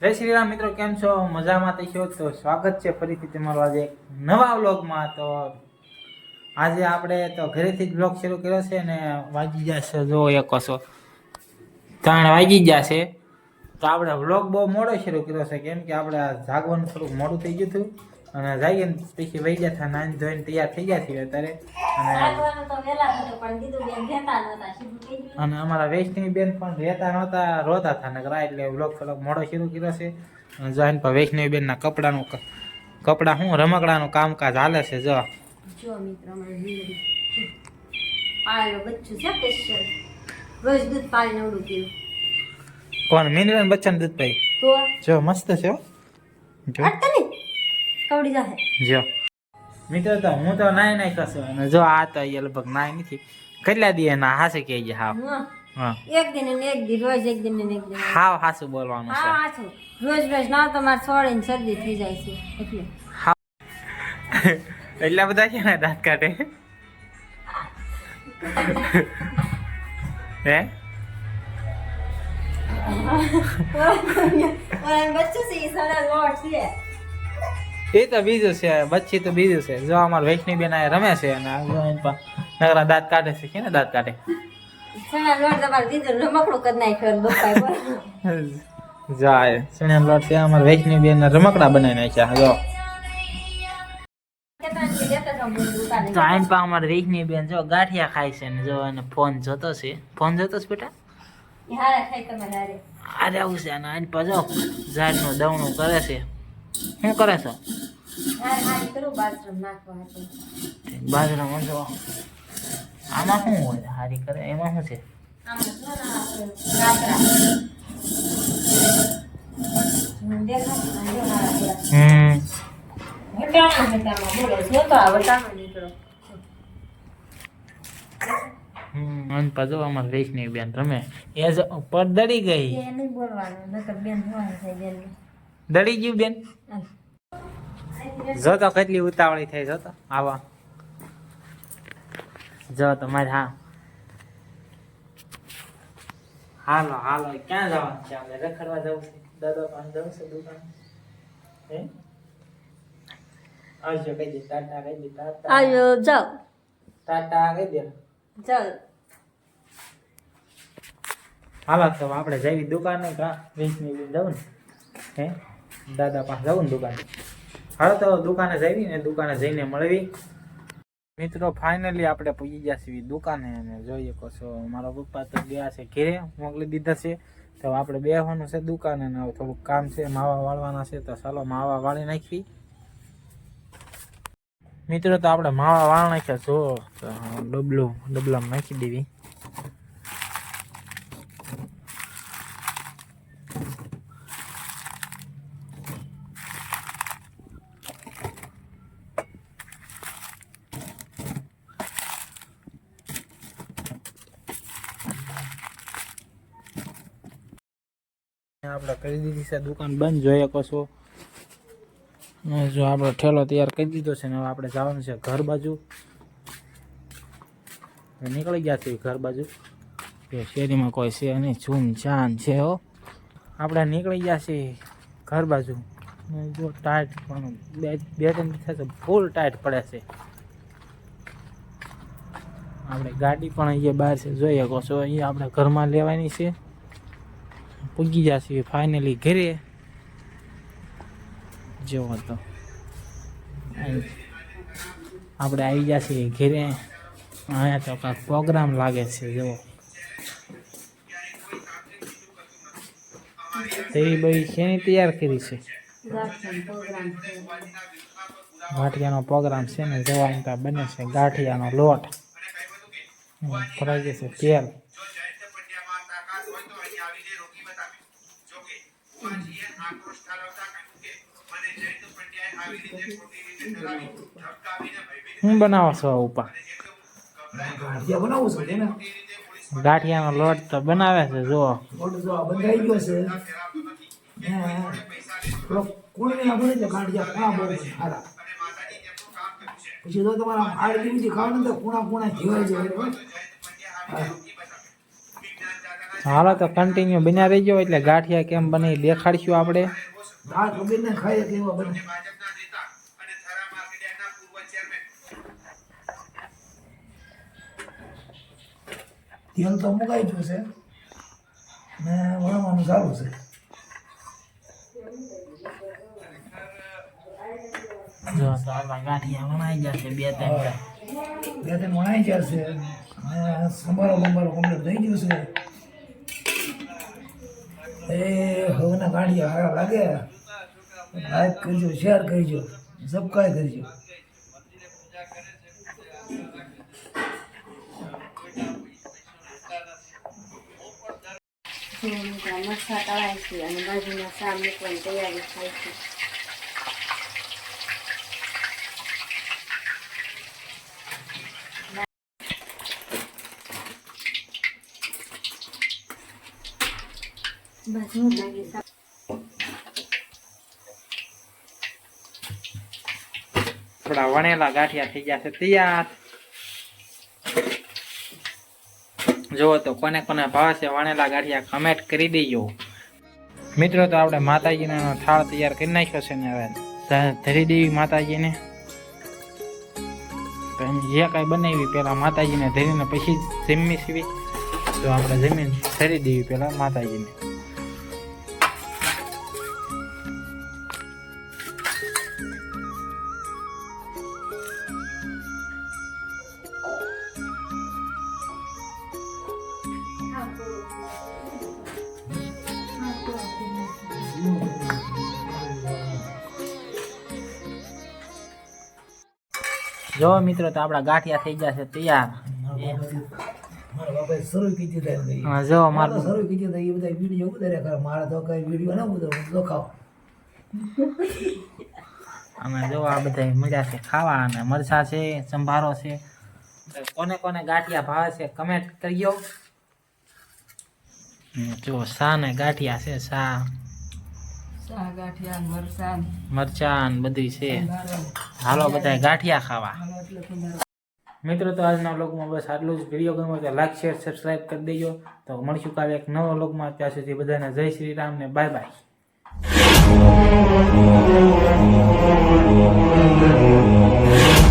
જય શ્રી રામ મિત્રો, કેમ છો? મજામાં થઈ છો તો. સ્વાગત છે ફરીથી તમારું આજે એક નવા વ્લોગમાં. તો આજે આપણે તો ઘરેથી જ બ્લોગ શરૂ કર્યો છે ને વાગી જશે જો એક વસો ત્રણ વાગી છે તો આપણે વ્લોગ બહુ મોડો શરૂ કર્યો છે, કેમ કે આપણે જાગવાનું થોડુંક મોડું થઈ ગયું હતું. અને જાગીને પછી વહી ગયા હતા નાની ધોઈને તૈયાર થઈ ગયા છીએ અત્યારે. અને દીધું દીધું. અને અમારા વૈષ્ણવી બેન પણ રહેતા નહોતા રોતા હતા નકરા એટલે વ્લોગ થોડોક મોડો શરૂ કર્યો છે. અને જો એની પર વૈષ્ણવી બેનના કપડાનું કપડાં શું રમકડાનું કામકાજ હાલે છે જો. મિત્રો દૂધ કોણ મીનબેન બચ્ચન દૂધભાઈ તો? જો મસ્ત છે હો. જો. ને કવડી જશે જો. મિત્રો તો હું તો નાય નાઈ કશું અને જો આ તો એ લગભગ નાય નથી. કેટલા દી ના હાસે કે જે હાવ. એક દિન ને એક દિન રોજ એક દિન ને એક દિન. હાવ હાસુ બોલવાનું હા હાસુ. રોજ રોજ ના તો માર છોડે ને શરદી થઈ જાય છે. એટલે. એટલા બધા છે ને દાંત કાઢે? હે? બચ્ચું છે સારા લોટ છે. એ તો બીજું છે બચ્ચી તો બીજું છે. જો અમાર વૈષ્ણવી બેન આ રમે છે અને નકરા દાંત કાઢે છે કેને દાંત કાઢે? જાય સણિયા લોટ છે અમાર વૈષ્ણવી બેન રમકડા બનાવી નાખ્યા જો. તો આઈન પા અમાર વૈષ્ણવી બેન જો ગાંઠિયા ખાય છે ને જો એને ફોન જોતો છે. ફોન જોતો છે બેટા? અરે આવું છે અને આઈન પા જો ઝાડનું દવણું કરે છે. શું કરે છે. બાજરામાં જો આમાં શું હોય? હારી કરે? એમાં શું છે. હમ, પાછો અમાર વૈષ્ણવી બેન રમે એ જો ઉપર દડી ગઈ. બોલવાનું, બેન દડી ગયું બેન. જો તો કેટલી ઉતાવળી થઈ જો તો. આવા. જો તો મારે હા. હાલો હાલો. ક્યાં જવાનું છે આપણે? રખડવા જવું છે? દાદા પણ જવું છે દુકાન? હે? આવજો કઈ દે. ટાટા કઈ દે. ટાટા. આવ્યો જાઓ. ટાટા કઈ દે. ચાલ હાલો તો આપણે જઈ દુકાને. કા? વીસની બી જવું ને? હે? દાદા પાસે જવું ને દુકાને. હાલો તો દુકાને જઈ ને દુકાને જઈને મળવી. મિત્રો ફાઇનલી આપણે પહોંચી ગયા છીએ દુકાને અને જોઈએ કશો મારા પપ્પા તો ગયા છે ઘેરે, મોકલી દીધા છે. તો આપણે બેહવાનું છે દુકાને ને હવે થોડુંક કામ છે, માવા વાળવાના છે. તો ચાલો માવા વાળી નાખી. મિત્રો, તો આપણે માવા વાળ નાખ્યા, જો ડબલું, ડબલામાં નાખી દેવી. આપણે કરી દીધી છે, દુકાન બંધ જોઈએ કશો જો આપણો ઠેલો તૈયાર કરી દીધો છે ને હવે આપણે જવાનું છે ઘર બાજુ. નીકળી ગયા છીએ ઘર બાજુ. શેરીમાં કોઈ છે નહીં ચાન છે હો. આપણે નીકળી ગયા છીએ ઘર બાજુ. જો ટાઈટ પણ બે બે ત્રણ થશે ફૂલ ટાઈટ પડે છે. આપણે ગાડી પણ અહીંયા બહાર છે જોઈએ કહો છો. અહીંયા આપણે ઘરમાં લેવાની છે. પૂગી જશે ફાઇનલી ઘરે. જેવો તો. આપણે આવી જશે ઘરે. અહીંયા તો કાંક પ્રોગ્રામ લાગે છે જેવો તેવી બધી શેની તૈયાર કરી છે? ગાંઠિયાનો પ્રોગ્રામ છે. ને જોવા બને છે ગાંઠિયાનો લોટ. ફરાઈ જશે તેલ. હું બનાવો છો ઉપા. ગાંઠિયા ગાંઠિયાનો લોટ તો બનાવે છે જો લોટ જો બંધાઈ ગયો છે. કોઈને આપણે બને ગાંઠિયા? ખૂણા બહુ સારા પછી જો તમારા આડકી બીજી ખાવ ને તો ખૂણા ખૂણા જીવાય? હા. હાલો તો કન્ટિન્યુ બન્યા રહીજો એટલે ગાંઠિયા કેમ બને દેખાડશું આપણે. તેલ તો મુકાઈ ગયું છે. ને વણવાનું ચાલુ છે. જો તો ગાંઠિયા વણાઈ જશે બે ત્રણ બે ત્રણ વણાઈ જશે છે. સંભારો બંભારો કમ્પ્લીટ થઈ ગયું છે. એ હવના ગાડી હારા લાગે. લાઈક કરજો, શેર કરજો, સબસ્ક્રાઈબ કરજો. મરચાં તળાય છે અને બાજુમાં શા મૂકવાની તૈયારી થાય છે. બસ હું લાગી આપણા વણેલા ગાંઠિયા થઈ ગયા તૈયાર. જુઓ તો કોને કોને ભાવ વણેલા ગાંઠિયા કમેન્ટ કરી દેજો. મિત્રો, તો આપણે માતાજીનો થાળ તૈયાર કરી નાખ્યો છે ને હવે ધરી દેવી માતાજીને. જે કાંઈ બનાવી પહેલાં માતાજીને ધરીને પછી જમી સીવી. તો આપણે જમીન ધરી દેવી પહેલાં માતાજીને. જો મિત્રો, તો આપણા ગાંઠિયા થઈ ગયા છે તૈયાર. જો મારું શરૂ કીધી એ બધા વીડિયો ઉતાર્યા કરે મારે તો વીડિયો ના ઉતારો તો ખાવ અમે જો આ બધા મજા છે, ખાવા અને મરચા છે, સંભારો છે. કોને કોને ગાંઠિયા ભાવે છે કમેન્ટ કરજો જો સા ને ગાંઠિયા છે સા શા બધી છે. હાલો બધા ગાંઠિયા ખાવા. મિત્રો તો આજના વ્લોગમાં બસ આટલું જ. વીડિયો ગમ્યો તો લાઈક શેર સબસ્ક્રાઈબ કરી દેજો. તો મળીશું કાલે એક નવો વ્લોગમાં. ત્યાં સુધી બધાને જય શ્રી રામ ને બાય બાય.